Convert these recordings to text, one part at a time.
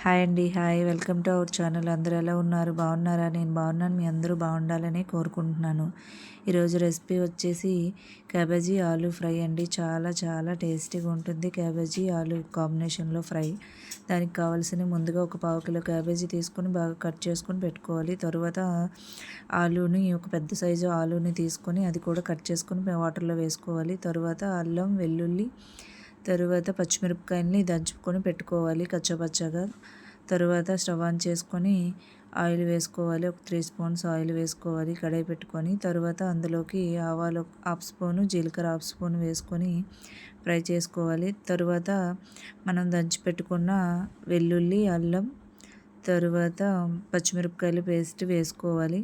Hi అండి hi. Welcome to our channel. అందరూ ఎలా ఉన్నారు? బాగున్నారా? నేను బాగున్నాను. మీ అందరూ బాగుండాలని కోరుకుంటున్నాను. ఈరోజు రెసిపీ వచ్చేసి క్యాబేజీ ఆలు ఫ్రై అండి. చాలా చాలా టేస్టీగా ఉంటుంది క్యాబేజీ ఆలు కాంబినేషన్లో ఫ్రై. దానికి కావాల్సిన ముందుగా ఒక పావు కిలో క్యాబేజీ తీసుకొని బాగా కట్ చేసుకొని పెట్టుకోవాలి. తర్వాత ఆలూని ఒక పెద్ద సైజు ఆలుని తీసుకొని అది కూడా కట్ చేసుకొని వాటర్లో వేసుకోవాలి. తర్వాత అల్లం వెల్లుల్లి తరువాత పచ్చిమిరపకాయలని దంచుకొని పెట్టుకోవాలి కచ్చపచ్చగా. తరువాత స్టవ్ ఆన్ చేసుకొని ఆయిల్ వేసుకోవాలి. ఒక త్రీ స్పూన్స్ ఆయిల్ వేసుకోవాలి కడాయి పెట్టుకొని. తర్వాత అందులోకి ఆవాలు హాఫ్ స్పూను జీలకర్ర హాఫ్ స్పూన్ వేసుకొని ఫ్రై చేసుకోవాలి. తరువాత మనం దంచి పెట్టుకున్న వెల్లుల్లి అల్లం తరువాత పచ్చిమిరపకాయలు పేస్ట్ వేసుకోవాలి.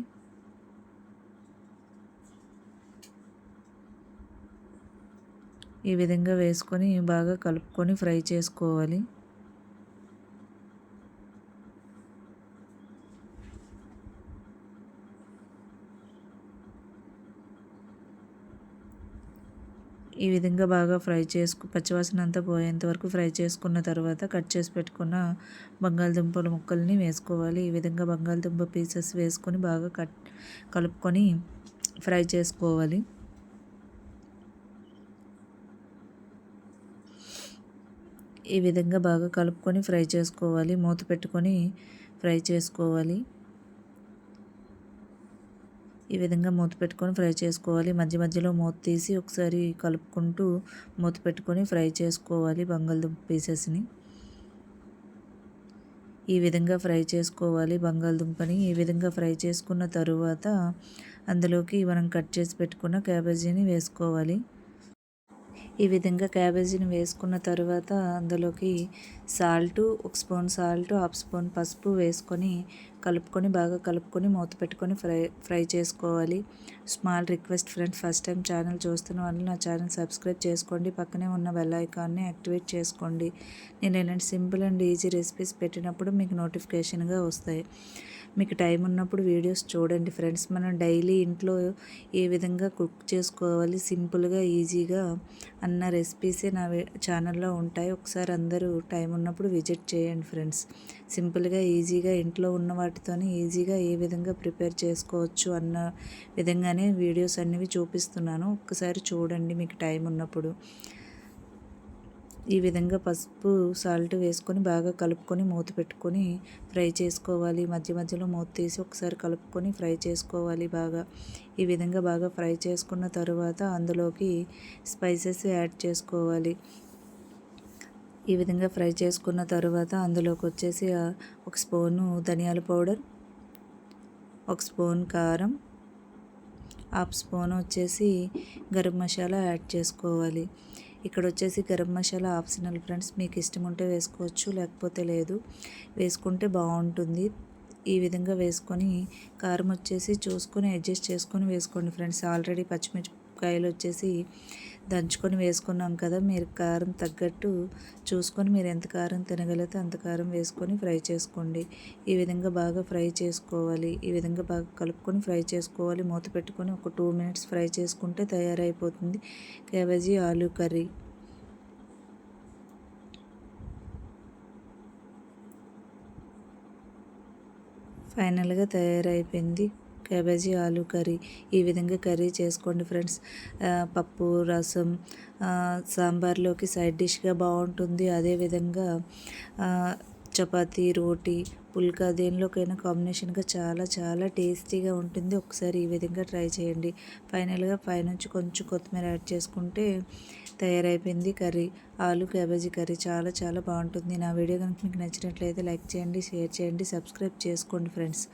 ఈ విధంగా వేసుకొని బాగా కలుపుకొని ఫ్రై చేసుకోవాలి. ఈ విధంగా బాగా ఫ్రై చేసుకు పచ్చివాసన అంతా పోయేంత వరకు ఫ్రై చేసుకున్న తర్వాత కట్ చేసి పెట్టుకున్న బంగాళదుంపల ముక్కల్ని వేసుకోవాలి. ఈ విధంగా బంగాళదుంప పీసెస్ వేసుకొని బాగా కట్ కలుపుకొని ఫ్రై చేసుకోవాలి. ఈ విధంగా బాగా కలుపుకొని ఫ్రై చేసుకోవాలి. మూత పెట్టుకొని ఫ్రై చేసుకోవాలి. ఈ విధంగా మూత పెట్టుకొని ఫ్రై చేసుకోవాలి. మధ్య మధ్యలో మూత తీసి ఒకసారి కలుపుకుంటూ మూత పెట్టుకొని ఫ్రై చేసుకోవాలి బంగాళదుంప పీసెస్ని. ఈ విధంగా ఫ్రై చేసుకోవాలి బంగాళదుంపని. ఈ విధంగా ఫ్రై చేసుకున్న తరువాత అందులోకి మనం కట్ చేసి పెట్టుకున్న క్యాబేజీని వేసుకోవాలి. ఈ విధంగా క్యాబేజీని వేసుకున్న తర్వాత అందులోకి సాల్ట్ ఒక స్పూన్ సాల్ట్ హాఫ్ స్పూన్ పసుపు వేసుకొని కలుపుకొని బాగా కలుపుకొని మూత పెట్టుకొని ఫ్రై ఫ్రై చేసుకోవాలి. Small request friends first time channel చూస్తున్న వాళ్ళు నా ఛానల్ సబ్స్క్రైబ్ చేసుకోండి. పక్కనే ఉన్న బెల్ ఐకాన్ని యాక్టివేట్ చేసుకోండి. నేను ఇలాంటి సింపుల్ అండ్ ఈజీ రెసిపీస్ పెట్టినప్పుడు మీకు నోటిఫికేషన్గా వస్తాయి. మీకు టైం ఉన్నప్పుడు వీడియోస్ చూడండి ఫ్రెండ్స్. మనం డైలీ ఇంట్లో ఏ విధంగా కుక్ చేసుకోవాలి? సింపుల్గా ఈజీగా అన్న రెసిపీసే నా ఛానల్లో ఉంటాయి. ఒకసారి అందరూ టైం ఉన్నప్పుడు విజిట్ చేయండి ఫ్రెండ్స్. సింపుల్గా ఈజీగా ఇంట్లో ఉన్న వాటితోనే ఈజీగా ఏ విధంగా ప్రిపేర్ చేసుకోవచ్చు అన్న విధంగానే వీడియోస్ అనేవి చూపిస్తున్నాను. ఒక్కసారి చూడండి మీకు టైం ఉన్నప్పుడు. ఈ విధంగా పసుపు సాల్ట్ వేసుకొని బాగా కలుపుకొని మూత పెట్టుకొని ఫ్రై చేసుకోవాలి. మధ్య మధ్యలో మూత తీసి ఒకసారి కలుపుకొని ఫ్రై చేసుకోవాలి బాగా. ఈ విధంగా బాగా ఫ్రై చేసుకున్న తర్వాత అందులోకి స్పైసెస్ యాడ్ చేసుకోవాలి. ఈ విధంగా ఫ్రై చేసుకున్న తర్వాత అందులోకి వచ్చేసి ఒక స్పూను ధనియాల పౌడర్ ఒక స్పూన్ కారం హాఫ్ స్పూన్ వచ్చేసి గరం మసాలా యాడ్ చేసుకోవాలి. ఇక్కడ వచ్చేసి గరం మసాలా ఆప్షనల్ ఫ్రెండ్స్ మీకు ఇష్టం ఉంటే వేసుకోవచ్చు లేకపోతే లేదు. వేసుకుంటే బాగుంటుంది ఈ విధంగా వేసుకొని కారం వచ్చేసి చూసుకొని అడ్జస్ట్ చేసుకొని వేసుకోండి ఫ్రెండ్స్. ఆల్రెడీ పచ్చిమిర్చి మిరపకాయలు వచ్చేసి దంచుకొని వేసుకున్నాం కదా మీరు కారం తగ్గట్టు చూసుకొని మీరు ఎంత కారం తినగలిగితే అంత కారం వేసుకొని ఫ్రై చేసుకోండి. ఈ విధంగా బాగా ఫ్రై చేసుకోవాలి. ఈ విధంగా బాగా కలుపుకొని ఫ్రై చేసుకోవాలి. మూత పెట్టుకొని ఒక టూ మినిట్స్ ఫ్రై చేసుకుంటే తయారైపోతుంది. Cabbage aloo curry. ఫైనల్గా తయారైపోయింది. క్యాబేజీ ఆలు కర్రీ ఈ విధంగా కర్రీ చేసుకోండి ఫ్రెండ్స్. పప్పు రసం సాంబార్లోకి సైడ్ డిష్గా బాగుంటుంది. అదేవిధంగా చపాతీ రోటీ పుల్కా దేనిలోకైనా కాంబినేషన్గా చాలా చాలా టేస్టీగా ఉంటుంది. ఒకసారి ఈ విధంగా ట్రై చేయండి. ఫైనల్గా పైనుంచి కొంచెం కొత్తిమీర యాడ్ చేసుకుంటే తయారైపోయింది కర్రీ. ఆలు క్యాబేజీ కర్రీ చాలా చాలా బాగుంటుంది. నా వీడియో కనుక మీకు నచ్చినట్లయితే లైక్ చేయండి షేర్ చేయండి సబ్స్క్రైబ్ చేసుకోండి ఫ్రెండ్స్.